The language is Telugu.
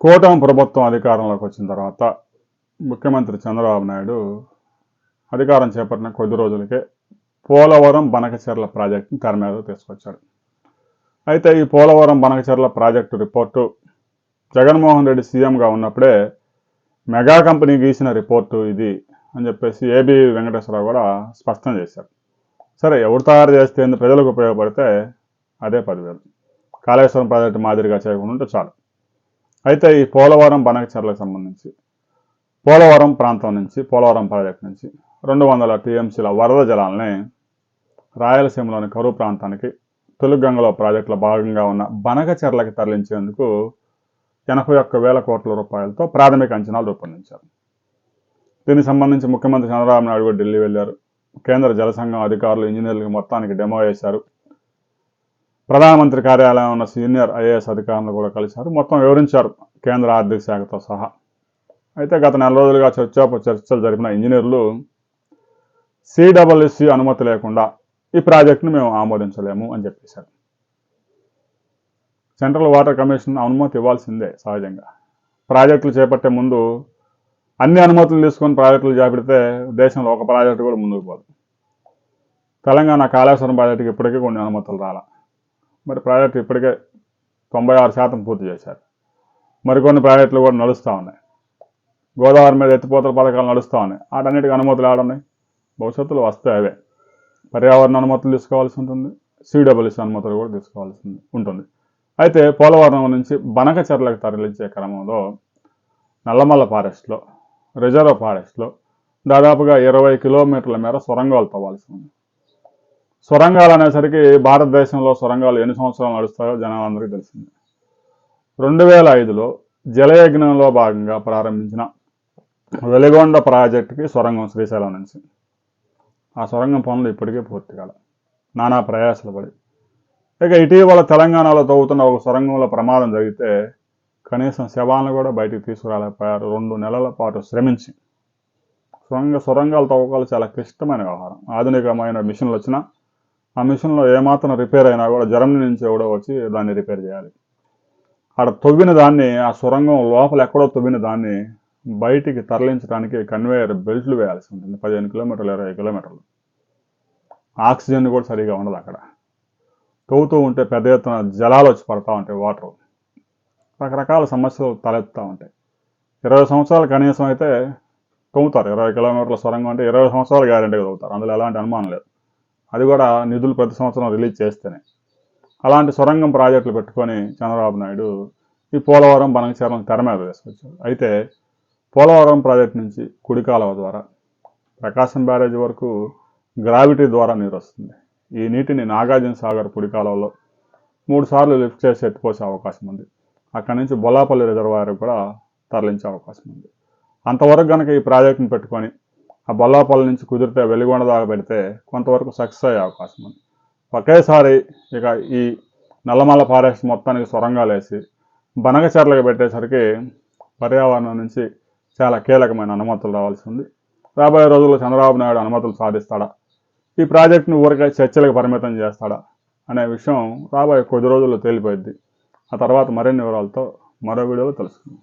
కూటమి ప్రభుత్వం అధికారంలోకి వచ్చిన తర్వాత ముఖ్యమంత్రి చంద్రబాబు నాయుడు అధికారం చేపట్టిన కొద్ది రోజులకే పోలవరం బనకచెర్ల ప్రాజెక్టుని తెర మీద తీసుకొచ్చాడు అయితే ఈ పోలవరం బనకచెర్ల ప్రాజెక్టు రిపోర్టు జగన్మోహన్ రెడ్డి సీఎంగా ఉన్నప్పుడే మెగా కంపెనీ గీసిన రిపోర్టు ఇది అని చెప్పేసి ఏబి వెంకటేశ్వరరావు కూడా స్పష్టం చేశారు. సరే ఎవరు తయారు చేస్తే ప్రజలకు ఉపయోగపడితే అదే పదివేలు. కాళేశ్వరం ప్రాజెక్టు మాదిరిగా చేయకుండా ఉంటే చాలు. అయితే ఈ పోలవరం బనకచర్లకు సంబంధించి పోలవరం ప్రాంతం నుంచి పోలవరం ప్రాజెక్ట్ నుంచి రెండు వందల టీఎంసీల వరద జలాల్ని రాయలసీమలోని కరువు ప్రాంతానికి తెలుగంగలో ప్రాజెక్టులో భాగంగా ఉన్న బనకచెర్లకి తరలించేందుకు ఎనభై ఒక్క వేల కోట్ల రూపాయలతో ప్రాథమిక అంచనాలు రూపొందించారు. దీనికి సంబంధించి ముఖ్యమంత్రి చంద్రబాబు నాయుడు కూడా ఢిల్లీ వెళ్ళారు. కేంద్ర జల సంఘం అధికారులు ఇంజనీర్లకు మొత్తానికి డెమో వేశారు. ప్రధానమంత్రి కార్యాలయం ఉన్న సీనియర్ ఐఏఎస్ అధికారులు కూడా కలిశారు. మొత్తం వివరించారు కేంద్ర ఆర్థిక శాఖతో సహా. అయితే గత నెల రోజులుగా చర్చ చర్చలు జరిపిన ఇంజనీర్లు సిడబ్ల్యూసి అనుమతి లేకుండా ఈ ప్రాజెక్టును మేము ఆమోదించలేము అని చెప్పేశారు. సెంట్రల్ వాటర్ కమిషన్ అనుమతి ఇవ్వాల్సిందే సహజంగా. ప్రాజెక్టులు చేపట్టే ముందు అన్ని అనుమతులు తీసుకొని ప్రాజెక్టులు చేపడితే దేశంలో ఒక ప్రాజెక్టు కూడా ముందుకు పోదు. తెలంగాణ కాళేశ్వరం ప్రాజెక్టుకి ఇప్పటికీ కొన్ని అనుమతులు రాలా. మరి ప్రాజెక్టు ఇప్పటికే తొంభై ఆరు శాతం పూర్తి చేశారు. మరికొన్ని ప్రాజెక్టులు కూడా నడుస్తూ ఉన్నాయి. గోదావరి మీద ఎత్తిపోతల పథకాలు నడుస్తూ ఉన్నాయి. వాటన్నిటికీ అనుమతులు ఆడున్నాయి భవిష్యత్తులో వస్తాయి అవే. పర్యావరణ అనుమతులు తీసుకోవాల్సి ఉంటుంది. సిడబ్ల్యూసీ అనుమతులు కూడా తీసుకోవాల్సి ఉంటుంది. అయితే పోలవరం నుంచి బనకచెర్లకు తరలించే క్రమంలో నల్లమల్ల ఫారెస్ట్లో రిజర్వ్ ఫారెస్ట్లో దాదాపుగా ఇరవై కిలోమీటర్ల మేర సొరంగాలు తవ్వాల్సి ఉంది. సొరంగాలు అనేసరికి భారతదేశంలో సొరంగాలు ఎన్ని సంవత్సరాలు నడుస్తాయో జనాలందరికీ తెలిసింది. రెండు వేల ఐదులో జలయజ్ఞంలో భాగంగా ప్రారంభించిన వెలిగొండ ప్రాజెక్టుకి సొరంగం శ్రీశైలం నుంచి. ఆ సొరంగం పనులు ఇప్పటికే పూర్తి కాల. నానా ప్రయాసాలు పడి. ఇక ఇటీవల తెలంగాణలో తవ్వుతున్న ఒక సొరంగంలో ప్రమాదం జరిగితే కనీసం శవాలను కూడా బయటికి తీసుకురాలేకపోయారు. రెండు నెలల పాటు శ్రమించి. సొరంగ సొరంగాలు తవ్వకాలు చాలా క్లిష్టమైన వ్యవహారం. ఆధునికమైన మిషన్లు వచ్చినా ఆ మిషన్లో ఏమాత్రం రిపేర్ అయినా కూడా జర్మనీ నుంచి ఎవడో వచ్చి దాన్ని రిపేర్ చేయాలి. ఆడ తవ్విన దాన్ని ఆ సొరంగం లోపల ఎక్కడో తవ్విన దాన్ని బయటికి తరలించడానికి కన్వేయర్ బెల్ట్లు వేయాల్సి ఉంటుంది. పదిహేను కిలోమీటర్లు ఇరవై కిలోమీటర్లు. ఆక్సిజన్ కూడా సరిగా ఉండదు అక్కడ. తవ్వుతూ ఉంటే పెద్ద ఎత్తున జలాలు వచ్చి పడతా ఉంటాయి వాటర్. రకరకాల సమస్యలు తలెత్తుతూ ఉంటాయి. ఇరవై సంవత్సరాలు కనీసం అయితే తవ్వుతారు. ఇరవై కిలోమీటర్ల సొరంగం అంటే ఇరవై సంవత్సరాలు గ్యారెంటీగా తవ్వుతారు. అందులో ఎలాంటి అనుమానం లేదు. అది కూడా నిధులు ప్రతి సంవత్సరం రిలీజ్ చేస్తేనే. అలాంటి సొరంగం ప్రాజెక్టులు పెట్టుకొని చంద్రబాబు నాయుడు ఈ పోలవరం బనకచర్లను తెర మీద తీసుకొచ్చారు అయితే పోలవరం ప్రాజెక్టు నుంచి కుడికాలవ ద్వారా ప్రకాశం బ్యారేజ్ వరకు గ్రావిటీ ద్వారా నీరు వస్తుంది. ఈ నీటిని నాగార్జున సాగర్ పుడి మూడు సార్లు లిఫ్ట్ చేసి ఎత్తిపోసే అవకాశం ఉంది. అక్కడి నుంచి బొల్లాపల్లి రిజర్వాయర్ కూడా తరలించే అవకాశం ఉంది. అంతవరకు కనుక ఈ ప్రాజెక్టును పెట్టుకొని ఆ బల్లాపల్లి నుంచి కుదిరితే వెలిగొండ దాకా పెడితే కొంతవరకు సక్సెస్ అయ్యే అవకాశం ఉంది. ఒకేసారి ఇక ఈ నల్లమల్ల ఫారెస్ట్ మొత్తానికి సొరంగాలు వేసి బనగచర్లకు పెట్టేసరికి పర్యావరణం నుంచి చాలా కీలకమైన అనుమతులు రావాల్సి ఉంది. రాబోయే రోజుల్లో చంద్రబాబు నాయుడు అనుమతులు సాధిస్తాడా? ఈ ప్రాజెక్టును ఊరికే చర్చలకు పరిమితం చేస్తాడా అనే విషయం రాబోయే కొద్ది రోజుల్లో తేలిపోయింది ఆ తర్వాత మరిన్ని వివరాలతో మరో వీడియోలో తెలుసుకుందాం